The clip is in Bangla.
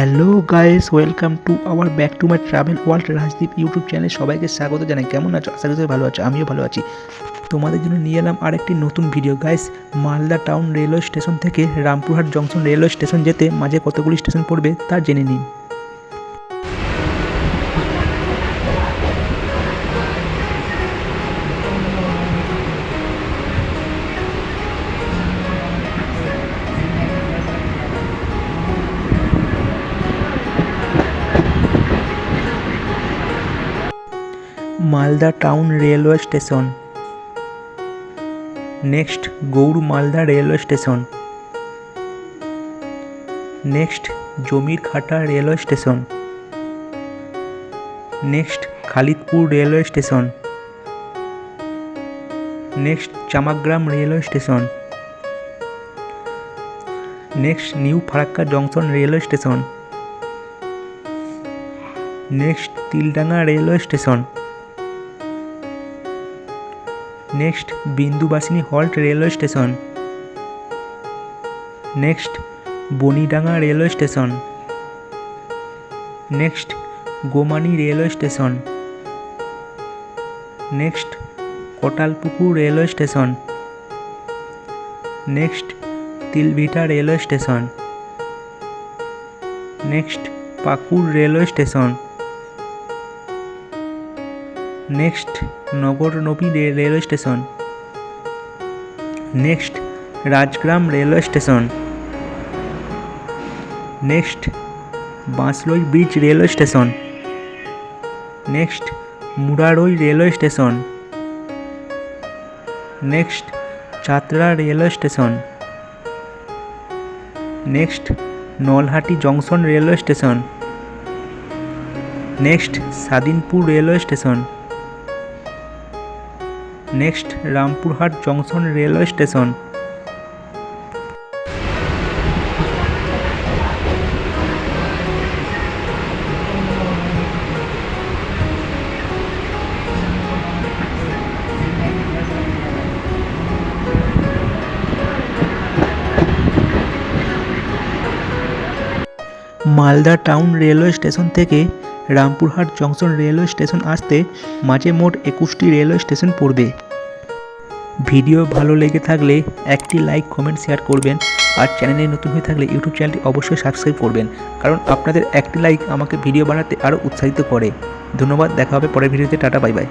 Hello guys, welcome to our back to my travel world Rajdeep YouTube channel. সবাইকে স্বাগত জানাই। কেমন আছো? আশা করি ভালো আছো, আমিও ভালো আছি। তোমাদের জন্য নিয়ে এলাম আরেকটি নতুন video guys, Malda town railway station থেকে রামপুরহাট জংশন রেলওয়ে স্টেশন যেতে মাঝে কতগুলি স্টেশন পড়বে তা জেনে নিন Malda town railway station. Next Gour Malda railway station. Next Jamirghata railway station. Next Khalidpur railway station. Next Chamagram railway station. Next new Farakka junction railway station. Next Tildanga railway station. Next Bindubasini halt railway station. Next Banidanga railway station. Next Gumani railway station. Next Kotalpukur railway station. Next Tilbhita railway station. Next Pakur railway station. Next Nagarnabi railway station. Next Rajgram railway station. Next Banshlai bridge railway station. Next Murarai railway station. Next Chatra railway station. Next Nalhati junction railway station. Next Sadinpur railway station. Next Rampurhat junction railway station. Malda town railway station থেকে রামপুরহাট জংশন রেলওয়ে স্টেশন আসতে মাঝে মোট একুশটি রেলওয়ে স্টেশন পড়বে। ভিডিও ভালো লেগে থাকলে একটি লাইক, কমেন্ট শেয়ার করবেন। আর চ্যানেলে নতুন হয়ে থাকলে ইউটিউব চ্যানেলটি অবশ্যই সাবস্ক্রাইব করবেন। কারণ আপনাদের একটি লাইক আমাকে ভিডিও বানাতে আরও উৎসাহিত করে। ধন্যবাদ, দেখা হবে পরের ভিডিওতে। Tata bye bye